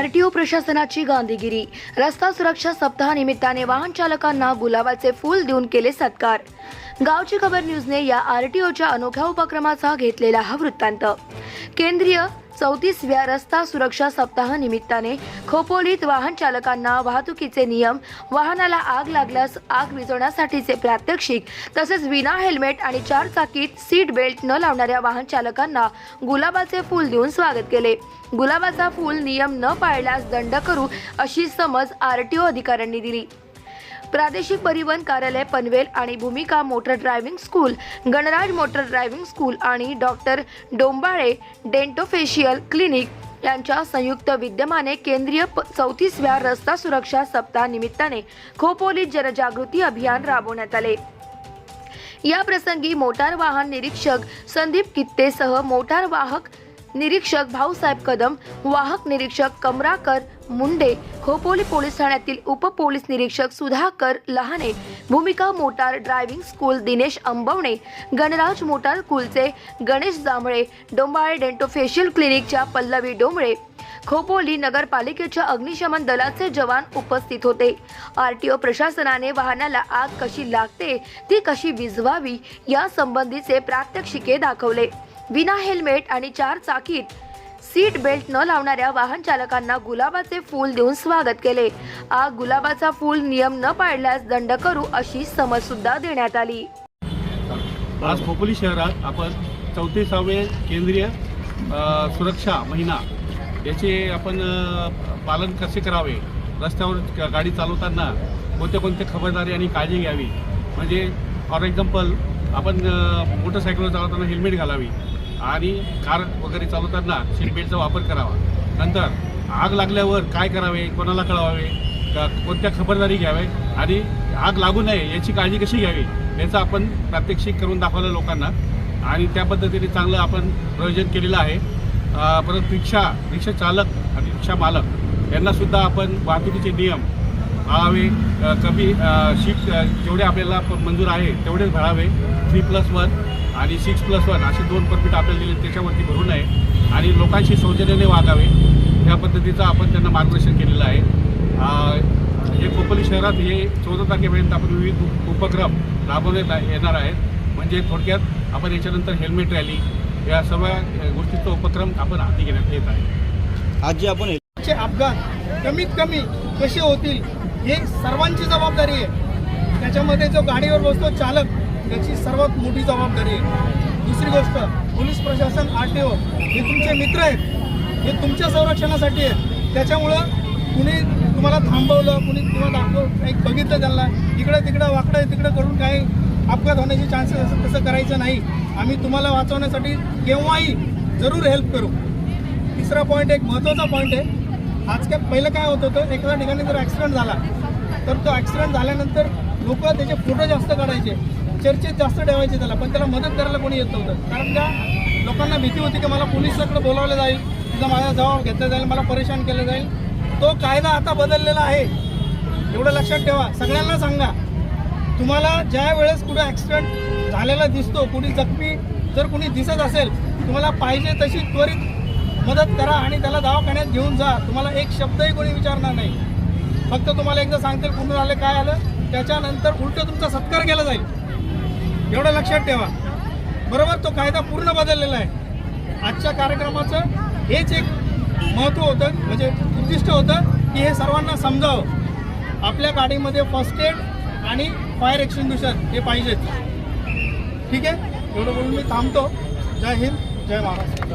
RTO प्रशासनाची गांधीगिरी. रस्ता सुरक्षा सप्ताहानिमित्ताने वाहन चालकांना गुलाबाचे फूल देऊन केले सत्कार. गावची खबर न्यूजने या आरटीओच्या अनोख्या उपक्रमाचा घेतलेला हा वृत्तांत. केंद्रीय चौतीसव्या रस्ता सुरक्षा सप्ताह निमित्ताने खोपोलीत वाहन चालकांना वाहतुकीचे नियम वाहनाला आग लागल्यास आग विझवण्यासाठीचे प्रात्यक्षिक तसेच विना हेल्मेट आणि चार चाकीत सीट बेल्ट न लावणाऱ्या वाहन चालकांना गुलाबाचे फूल देऊन स्वागत केले. गुलाबाचा फूल नियम न पाळल्यास दंड करू अशी समज आरटीओ अधिकाऱ्यांनी दिली. प्रादेशिक परिवहन कार्यालय पनवेल आणि Bhumika motor driving school Ganraj motor driving school आणि डॉक्टर डोंबाळे डेंटोफेशियल क्लिनिक यांच्या संयुक्त विद्यमाने केंद्रीय प- चौतीसव्या रस्ता सुरक्षा सप्ताह निमित्ताने खोपोलीत जनजागृती अभियान राबवण्यात आले. या प्रसंगी मोटार वाहन निरीक्षक संदीप कित्तेसह मोटार वाहक निरीक्षक भाऊसाहेब कदम वाहक निरीक्षक कमराकर मुंडे खोपोली पोलीस ठाण्यातील उप पोलीस निरीक्षक Sudhakar Lahane Bhumika motor driving school Dinesh Ambawane Ganraj motor स्कूलचे गणेश जांभळे डोंबाळे डेंटोफेशियल क्लिनिकच्या पल्लवी डोंबळे खोपोली नगरपालिकेच्या अग्निशमन दलाचे जवान उपस्थित होते. आरटीओ प्रशासनाने वाहनाला आग कशी लागते ती कशी विझवावी या संबंधीचे प्रात्यक्षिके दाखवले. विना हेल्मेट आणि चार चाकीत सीट बेल्ट न लावणाऱ्या वाहन चालकांना गुलाबाचे फूल देऊन स्वागत केले. आग गुलाबाचा फूल नियम न पाळल्यास दंड करू अशी समज सुद्धा देण्यात आली. आज खोपोली शहरात आपण चौतीसावे केंद्रीय सुरक्षा महिना याचे आपण पालन कसे करावे? रस्त्यावर गाडी चालवताना कोणत्या कोणत्या खबरदारी आणि काळजी घ्यावी? म्हणजे फॉर एक्झाम्पल आपण मोटरसायकलवर चालवताना हेल्मेट घालावी. आणि कार वगैरे चालवताना सीट बेल्टचा वापर करावा. नंतर आग लागल्यावर काय करावे कोणाला कळवावे का कोणत्या खबरदारी घ्यावे आणि आग लागू नये याची काळजी कशी घ्यावी याचं आपण प्रात्यक्षिक करून दाखवलं लोकांना. आणि त्या पद्धतीने चांगलं आपण प्रयोजन केलेलं आहे. परत रिक्षा रिक्षा चालक आणि रिक्षा मालक यांनासुद्धा आपण वाहतुकीचे नियम अ, कमी शीट जेवढे आपल्याला मंजूर आहे तेवढेच भरावे. थ्री प्लस वन आणि सिक्स प्लस वन असे दोन परमिट आपल्याला दिले त्याच्यावरती भरू नये. आणि लोकांशी सौजन्याने वागावे. ह्या पद्धतीचं आपण त्यांना मार्गदर्शन केलेलं आहे. हे खोपोली शहरात हे चौदा तारखेपर्यंत आपण विविध उप- उपक्रम राबवण्यात येणार आहेत. म्हणजे थोडक्यात आपण याच्यानंतर हेल्मेट रॅली या सर्व अ, गोष्टीचा उपक्रम आपण हाती घेण्यात येत आहे. आज जे आपण अपघात कमीत कमी कसे होतील? हे सर्वांची जबाबदारी आहे. त्याच्यामध्ये जो गाडीवर बसतो चालक त्याची सर्वात मोठी जबाबदारी आहे. दुसरी गोष्ट पोलीस प्रशासन आर टी ओ हे तुमचे मित्र आहेत. हे तुमच्या संरक्षणासाठी आहेत. त्याच्यामुळं कुणी तुम्हाला थांबवलं कुणी तुम्हाला दाखवलं एक बघितलं त्यांना इकडं तिकडं वाकडं तिकडं करून काही अपघात होण्याचे चान्सेस असतात तसं करायचं नाही. आम्ही तुम्हाला वाचवण्यासाठी केव्हाही जरूर हेल्प करू. तिसरा पॉईंट एक महत्त्वाचा पॉईंट आहे. आज काय पहिलं काय होत होतं एखाद्या ठिकाणी जर ॲक्सिडेंट झाला तर तो ॲक्सिडेंट झाल्यानंतर लोक त्याचे फोटो जास्त काढायचे चर्चेत जास्त ठेवायचे त्याला पण त्याला मदत करायला कोणी येत नव्हतं. कारण का लोकांना भीती होती की मला पोलिसाकडे बोलावलं जाईल तिचा माझा जबाब घेतला जाईल मला परेशान केलं जाईल. तो कायदा आता बदललेला आहे. एवढं लक्षात ठेवा. सगळ्यांना सांगा. तुम्हाला ज्या वेळेस कुठे ॲक्सिडेंट झालेला दिसतो कुणी जखमी जर कुणी दिसत असेल तुम्हाला पाहिजे तशी त्वरित मदत करा आणि त्याला दवाखान्यात घेऊन जा. तुम्हाला एक शब्दही कोणी विचारणार नाही. फक्त तुम्हाला एकदा सांगतील कुठून आलं काय आलं. त्याच्यानंतर उलट तुमचा सत्कार केला जाईल. एवढं लक्षात ठेवा. बरोबर? तो कायदा पूर्ण बदललेला आहे. आजच्या कार्यक्रमाचं हेच एक महत्त्व होतं म्हणजे उद्दिष्ट होतं की हे सर्वांना समजावं. आपल्या गाडीमध्ये फर्स्ट एड आणि फायर एक्सटिंग्विशर हे पाहिजेत ठीक आहे? एवढं बोलून मी थांबतो. जय हिंद जय महाराष्ट्र.